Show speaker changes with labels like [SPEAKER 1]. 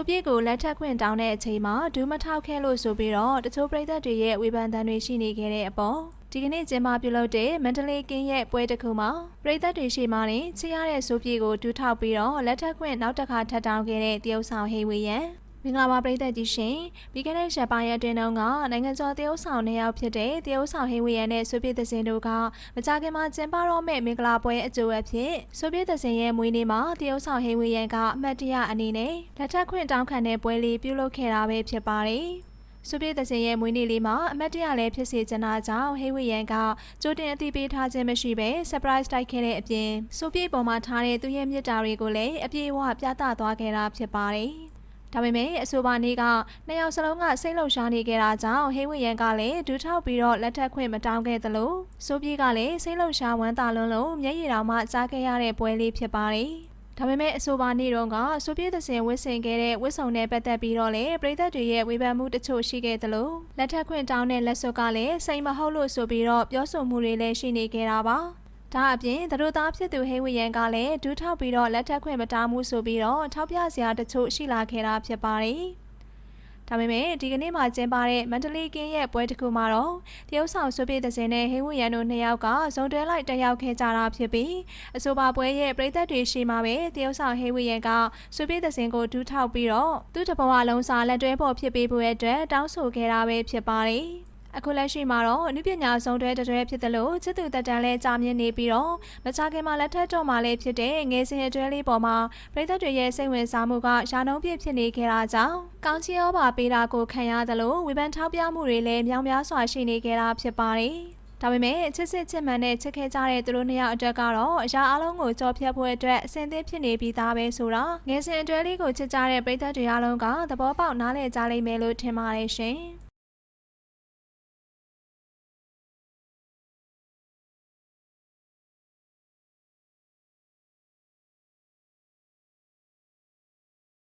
[SPEAKER 1] ဆိုပြစ်ကိုလက်ထပ်ခွင့်တောင်းတဲ့အချိန်မှာဒူးမထောက်ခဲ့လို့ဆိုပြီးတော့တချို့ပရိသတ်တွေရဲ့ဝေဖန်သံတွေရှိနေခဲ့တဲ့အပေါ်ဒီကနေ့ကျင်းပပြုလုပ်တဲ့မန္တလေးကင်းရဲ့ပွဲတစ်ခုမှာပရိသတ်တွေရှိမှနေချစ်ရတဲ့ဆိုပြစ်ကိုဒူးထောက်ပြီးတော့လက်ထပ်ခွင့်နောက်တစ်ခါထပ်တောင်းခဲ့တဲ့တရုတ်ဆောင်ဟေးဝေယံမ င်္ဂလာပါပရိသတ်ကြီးရှင်ပြီးခဲ့တဲ့ရက်ပိုင်းရက်တွင်တုန်းကနိုင်ငံကျော်တရုတ်ဆောင်နှစ်ယောက်ဖြစ်တဲ့တရုတ်ဆောင်ဟေးဝေယံနဲ့ဆိုပြစ်သစင်တို့ကမကြခင်မှာကျင်းပတော့မဲ့မင်္ဂလာပွဲအကျိုးအဖြစ်ဆိုပြစ်သစင်ရဲ့မွေးနေ့မှာတရုတ်ဆောင်ဟေးဝေယံကအမတ်တရအနေနဲ့လက်ထပ်ခွင့်တောင်းခံတဲ့ပွဲလေးပြုလုပ်ခဲ့တာပဲဖြစ်ပါတယ်။ဆိုပြည့်သစင်ရဲ့မွေးနေ့လေးမှာအမတ်တရလည်းဖြစ်စေချင်တာကြောင့်ဟေးဝေယံကကြိုတင်အသိပေးထားခြင်းမရှိဘဲ surprise တိုက်ခဲ့တဲ့အပြင်ဆိုပြည့်ပေါ်မှာထားတဲ့သူရဲ့မြတ်တာတွေကိုလည်းအပြည့်အဝပြသသွားခဲ့တာဖြစ်ပါတယ်။ ဒါပေမဲ့အဆိုပါနေ့ကနှစ်ယောက်စလုံးကစိတ်လှုပ်ရှားနေခဲ့တာကြောင့်ဟေးဝေယံကလည်းဒူးထောက်ပြီးတော့လက်ထပ်ခွင့်မတောင်းခဲ့သလိုဆိုပြည့်ကလည်းစိတ်လှုပ်ရှားဝမ်းသာလွန်းလို့မျက်ရည်တော်မှကြားခဲ့ရတဲ့ပွဲလေးဖြစ်ပါတယ်။ဒါပေမဲ့အဆိုပါနေ့တုန်းကဆိုပြည့်သစင်ဝစ်ဆင်ခဲ့တဲ့ဝစ်စုံနဲ့ပတ်သက်ပြီးတော့လေပြည်သက်တွေရဲ့ဝေဖန်မှုတချို့ရှိခဲ့သလိုလက်ထက်ခွင့်တောင်းတဲ့လက်စွပ်ကလည်းစိတ်မဟုတ်လို့ဆိုပြီးတော့ပြောဆိုမှုတွေလည်းရှိနေခဲ့တာပါ ဒါအပြင်သူတို့သားဖြစ်သူဟေးဝီယန်ကလည်းဒူးထောက်ပြီးတော့လက်ထက်ခွင့်မတောင်းမှုဆိုပြီးတော့ထောက်ပြစရာတချို့ရှိလာခဲ့တာဖြစ်ပါတယ်ဒါပေမဲ့ဒီကနေ့မှကျင်းပတဲ့မန္တလေးကင်းရဲ့ပွဲတစ်ခုမှာတော့တရုတ်ဆောင်ဆွေးပြေးတဲ့စင်နဲ့ဟင်းဝရန်တို့နှစ်ယောက်ကဇုံတွဲလိုက်တက်ရောက်ခဲ့ကြတာဖြစ်ပြီးအဆိုပါပွဲရဲ့ပြည်သက်တွေရှိမှပဲတရုတ်ဆောင်ဟင်းဝရန်ကဆွေးပြေးတဲ့စင်ကိုဒူးထောက်ပြီးတော့သူ့တဘဝလုံးစာလက်တွဲပေါ်ဖြစ်ပေးဖို့အတွက်တောင်းဆိုခဲ့တာပဲဖြစ်ပါတယ် အခုလက်ရှိမှာတော့အနုပညာဆုံးတွဲတွဲဖြစ်တယ်လို့ချစ်သူတက်တန်းလဲကြာမြင့်နေပြီးတော့မချခင်မှာလက်ထက်တော့မှလည်းဖြစ်တဲ့ငယ်စဉ်အတွဲလေးပေါ်မှာပြည်သက်တွေရဲ့စိတ်ဝင်စားမှုကရာနှုန်းပြည့်ဖြစ်နေခဲ့တာကြောင့်ကောင်းချီရောပါပေးတာကိုခံရတယ်လို့ဝေဖန်ထောက်ပြမှုတွေလည်းမြောင်များစွာရှိနေခဲ့တာဖြစ်ပါတယ်။ဒါပေမဲ့ချစ်စစ်ချစ်မှန်နဲ့ချစ်ခဲ့ကြတဲ့သူတို့နှစ်ယောက်အတွက်ကတော့အရာအလုံးကိုကြော်ဖြတ်ဖို့အတွက်အဆင်သင့်ဖြစ်နေပြီးသားပဲဆိုတော့ငယ်စဉ်အတွဲလေးကိုချစ်ကြတဲ့ပြည်သက်တွေအားလုံးကသဘောပေါက်နားလည်ကြလိမ့်မယ်လို့ထင်ပါတယ်ရှင်။